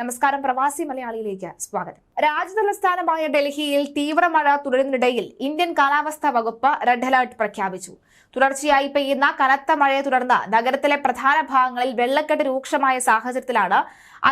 നമസ്കാരം പ്രവാസി മലയാളിയിലേക്ക് സ്വാഗതം. രാജ്യതലസ്ഥാനമായ ഡൽഹിയിൽ തീവ്രമഴ തുടരുന്നിടയിൽ ഇന്ത്യൻ കാലാവസ്ഥാ വകുപ്പ് റെഡ് അലർട്ട് പ്രഖ്യാപിച്ചു. തുടർച്ചയായി പെയ്യുന്ന കനത്ത മഴയെ തുടർന്ന് നഗരത്തിലെ പ്രധാന ഭാഗങ്ങളിൽ വെള്ളക്കെട്ട് രൂക്ഷമായ സാഹചര്യത്തിലാണ്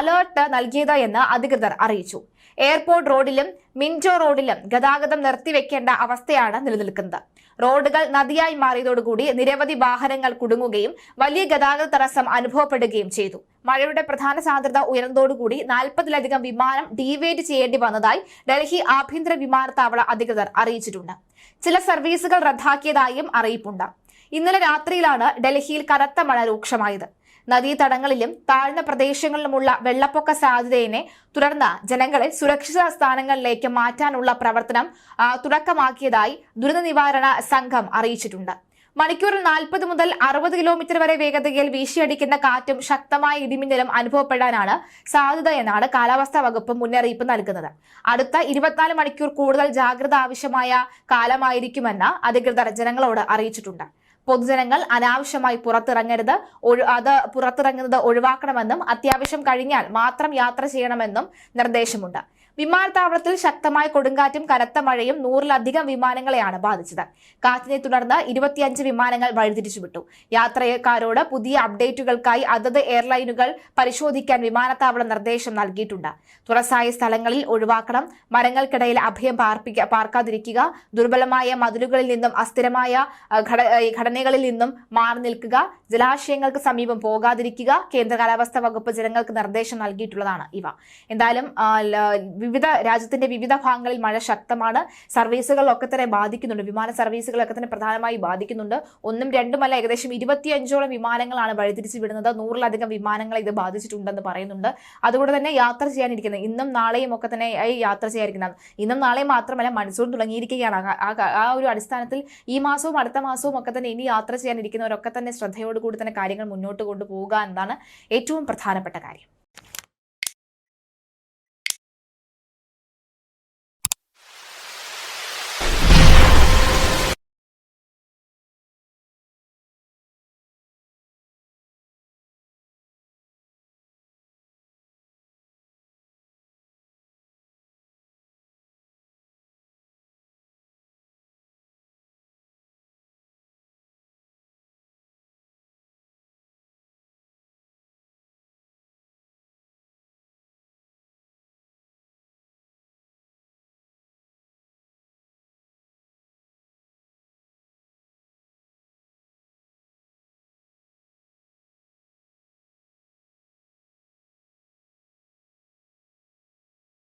അലർട്ട് നൽകിയത് എന്ന് അധികൃതർ അറിയിച്ചു. എയർപോർട്ട് റോഡിലും മിൻജോ റോഡിലും ഗതാഗതം നിർത്തിവെക്കേണ്ട അവസ്ഥയാണ് നിലനിൽക്കുന്നത്. റോഡുകൾ നദിയായി മാറിയതോടുകൂടി നിരവധി വാഹനങ്ങൾ കുടുങ്ങുകയും വലിയ ഗതാഗത തടസ്സം അനുഭവപ്പെടുകയും ചെയ്തു. മഴയുടെ പ്രധാന സാന്ദ്രത ഉയർന്നതോടുകൂടി നാൽപ്പതിലധികം വിമാനം ഡീവേറ്റ് ചെയ്യേണ്ടി വന്നതായി ഡൽഹി ആഭ്യന്തര വിമാനത്താവള അധികൃതർ അറിയിച്ചിട്ടുണ്ട്. ചില സർവീസുകൾ റദ്ദാക്കിയതായും അറിയിപ്പുണ്ട്. ഇന്നലെ രാത്രിയിലാണ് ഡൽഹിയിൽ കനത്ത മഴ രൂക്ഷമായത്. നദീതടങ്ങളിലും താഴ്ന്ന പ്രദേശങ്ങളിലുമുള്ള വെള്ളപ്പൊക്ക സാധ്യതയെ തുടർന്ന് ജനങ്ങളെ സുരക്ഷിത സ്ഥാനങ്ങളിലേക്ക് മാറ്റാനുള്ള പ്രവർത്തനം തുടക്കമാക്കിയതായി ദുരന്ത സംഘം അറിയിച്ചിട്ടുണ്ട്. മണിക്കൂറിൽ നാൽപ്പത് മുതൽ അറുപത് കിലോമീറ്റർ വരെ വേഗതയിൽ വീശിയടിക്കുന്ന കാറ്റും ശക്തമായ ഇടിമിന്നലും അനുഭവപ്പെടാനാണ് സാധ്യത എന്നാണ് കാലാവസ്ഥാ വകുപ്പ് മുന്നറിയിപ്പ് നൽകുന്നത്. അടുത്ത ഇരുപത്തിനാല് മണിക്കൂർ കൂടുതൽ ജാഗ്രത ആവശ്യമായ കാലമായിരിക്കുമെന്ന് അധികൃതർ ജനങ്ങളോട് അറിയിച്ചിട്ടുണ്ട്. പൊതുജനങ്ങൾ അനാവശ്യമായി പുറത്തിറങ്ങരുത് അത് പുറത്തിറങ്ങുന്നത് ഒഴിവാക്കണമെന്നും അത്യാവശ്യം കഴിഞ്ഞാൽ മാത്രം യാത്ര ചെയ്യണമെന്നും നിർദ്ദേശമുണ്ട്. വിമാനത്താവളത്തിൽ ശക്തമായ കൊടുങ്കാറ്റും കനത്ത മഴയും നൂറിലധികം വിമാനങ്ങളെയാണ് ബാധിച്ചത്. കാറ്റിനെ തുടർന്ന് ഇരുപത്തിയഞ്ച് വിമാനങ്ങൾ വഴിതിരിച്ചുവിട്ടു. യാത്രക്കാരോട് പുതിയ അപ്ഡേറ്റുകൾക്കായി അതത് എയർലൈനുകൾ പരിശോധിക്കാൻ വിമാനത്താവളം നിർദ്ദേശം നൽകിയിട്ടുണ്ട്. തുറസായ സ്ഥലങ്ങളിൽ ഒഴിവാക്കണം. മരങ്ങൾക്കിടയിൽ അഭയം പാർക്കാതിരിക്കുക. ദുർബലമായ മതിലുകളിൽ നിന്നും അസ്ഥിരമായ ഘടനകളിൽ നിന്നും മാറി നിൽക്കുക. ജലാശയങ്ങൾക്ക് സമീപം പോകാതിരിക്കുക. കേന്ദ്ര കാലാവസ്ഥാ വകുപ്പ് ജനങ്ങൾക്ക് നിർദ്ദേശം നൽകിയിട്ടുള്ളതാണ് ഇവ. എന്തായാലും വിവിധ രാജ്യത്തിന്റെ വിവിധ ഭാഗങ്ങളിൽ മഴ ശക്തമാണ്. സർവീസുകളൊക്കെ തന്നെ ബാധിക്കുന്നുണ്ട്. വിമാന സർവീസുകളൊക്കെ തന്നെ പ്രധാനമായി ബാധിക്കുന്നുണ്ട്. ഒന്നും രണ്ടുമല്ല ഏകദേശം ഇരുപത്തിയഞ്ചോളം വിമാനങ്ങളാണ് വഴിതിരിച്ചു വിടുന്നത്. നൂറിലധികം വിമാനങ്ങളെ ഇത് ബാധിച്ചിട്ടുണ്ടെന്ന് പറയുന്നുണ്ട്. അതുകൊണ്ട് തന്നെ യാത്ര ചെയ്യാനിരിക്കുന്നത് ഇന്നും നാളെയും ഒക്കെ തന്നെ യാത്ര ചെയ്യാനിരിക്കുന്നത്. ഇന്നും നാളെയും മാത്രമല്ല മൺസൂൺ തുടങ്ങിയിരിക്കുകയാണ്. ആ ഒരു അടിസ്ഥാനത്തിൽ ഈ മാസവും അടുത്ത മാസവും ഒക്കെ തന്നെ ഇനി യാത്ര ചെയ്യാനിരിക്കുന്നവരൊക്കെ തന്നെ ശ്രദ്ധയോടുകൂടി തന്നെ കാര്യങ്ങൾ മുന്നോട്ട് കൊണ്ടുപോകുക എന്നതാണ് ഏറ്റവും പ്രധാനപ്പെട്ട കാര്യം.